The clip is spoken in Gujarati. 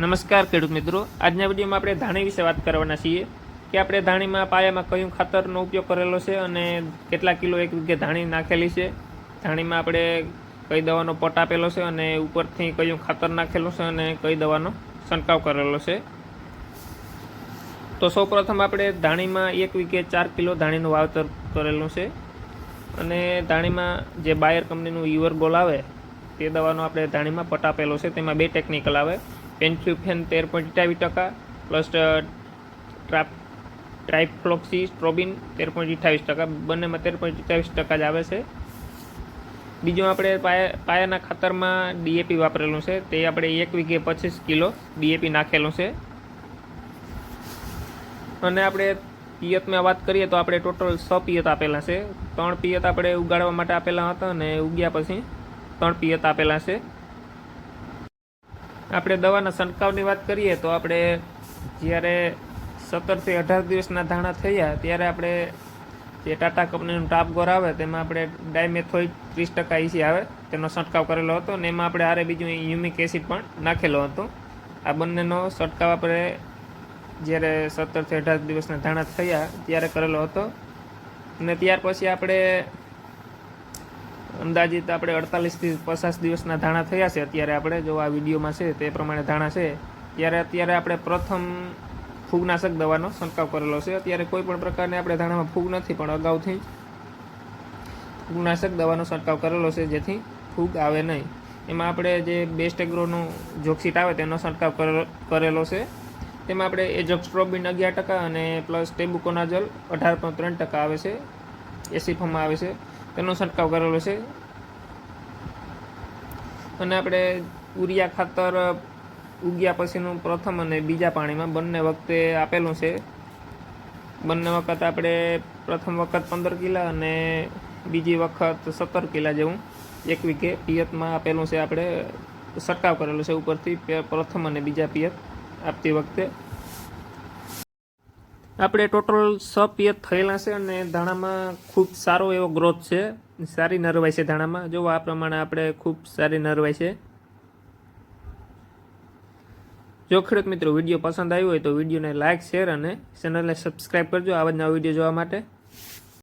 નમસ્કાર ખેડૂત મિત્રો. આજના વિડીયોમાં આપણે ધાણી વિશે વાત કરવાના છીએ કે આપણે ધાણીમાં પાયામાં કયું ખાતરનો ઉપયોગ કરેલો છે અને કેટલા કિલો એક વીઘે ધાણી નાખેલી છે. ધાણીમાં આપણે કઈ દવાનો પટ આપેલો છે અને ઉપરથી કયું ખાતર નાખેલું છે અને કઈ દવાનો છંટકાવ કરેલો છે. તો સૌપ્રથમ આપણે ધાણીમાં એક વીઘે ચાર કિલો ધાણીનું વાવતર કરેલું છે. અને ધાણીમાં જે બાયર કંપનીનું યુવર ગોલ આવે, તે દવાનો આપણે ધાણીમાં પટ આપેલો છે. તેમાં બે ટેકનિકલ આવે. પેન્થ્યુફેન તેર પોઈન્ટ અઠાવીસ ટકા, પ્લસ ટ્રાપ ટ્રાઇફ્લોક્સી સ્ટ્રોબિન તેર પોઈન્ટ અઠાવીસ ટકા, બંનેમાં તેર પોઈન્ટ અઠાવીસ ટકા જ આવે છે. બીજું આપણે પાયા, પાયાના ખાતરમાં ડીએપી વાપરેલું છે. તે આપણે એક વીઘે પચીસ કિલો ડીએપી નાખેલું છે. અને આપણે પિયતમાં વાત કરીએ તો આપણે ટોટલ છ પિયત આપેલા છે. ત્રણ પિયત આપણે ઉગાડવા માટે આપેલા હતા અને ઉગ્યા પછી ત્રણ પિયત આપેલા છે. આપણે દવાના છંટકાવની વાત કરીએ તો આપણે જ્યારે સત્તરથી અઢાર દિવસના ધાણા થયા ત્યારે આપણે જે ટાટા કંપનીનું ટાપગોર આવે તેમાં આપણે ડાયમેથોઇડ ત્રીસ ટકા ઇસી આવે, તેનો છંટકાવ કરેલો હતો અને એમાં આપણે આરે બીજું યુમિક એસિડ પણ નાખેલો હતો. આ બંનેનો છંટકાવ આપણે જ્યારે સત્તરથી અઢાર દિવસના ધાણા થયા ત્યારે કરેલો હતો. અને ત્યાર પછી આપણે અંદાજિત આપણે અડતાલીસથી પચાસ દિવસના ધાણા થયા છે. અત્યારે આપણે જો આ વિડીયોમાં છે તે પ્રમાણે ધાણા છે. ત્યારે અત્યારે આપણે પ્રથમ ફૂગનાશક દવાનો છંટકાવ કરેલો છે. અત્યારે કોઈ પણ પ્રકારની આપણે ધાણામાં ફૂગ નથી, પણ અગાઉથી ફૂગનાશક દવાનો છંટકાવ કરેલો છે, જેથી ફૂગ આવે નહીં. એમાં આપણે જે બેસ્ટ એગ્રોનું જોક્સિટ આવે તેનો છંટકાવ કરેલો કરેલો છે. તેમાં આપણે એજોક્સ્ટ્રોબિન અગિયાર ટકા અને પ્લસ ટેબુકોનાજલ અઢાર પોઈન્ટ ત્રણ ટકા આવે છે. એસીફમાં આવે છે. તેનો છંટકાવ કરેલો છે. અને આપણે ઉરિયા ખાતર ઉગ્યા પછીનું પ્રથમ અને બીજા પાણીમાં બંને વખતે આપેલું છે. બંને વખત આપણે પ્રથમ વખત પંદર કિલા અને બીજી વખત સત્તર કિલા જેવું એક વીઘે પિયતમાં આપેલું છે આપણે. છંટકાવ કરેલો છે ઉપરથી પ્રથમ અને બીજા પિયત આપતી વખતે. આપણે ટોટલ છ પિયત થયેલા છે અને ધાણામાં ખૂબ સારો એવો ગ્રોથ છે. સારી નરવાઈ છે ધાણામાં. જો આ પ્રમાણે આપણે ખૂબ સારી નરવાઈ છે. જો ખેડૂત મિત્રો વીડિયો પસંદ આવ્યો હોય તો વિડીયોને લાઇક શેર અને ચેનલને સબસ્ક્રાઈબ કરજો. આવા જ નવા વીડિયો જોવા માટે.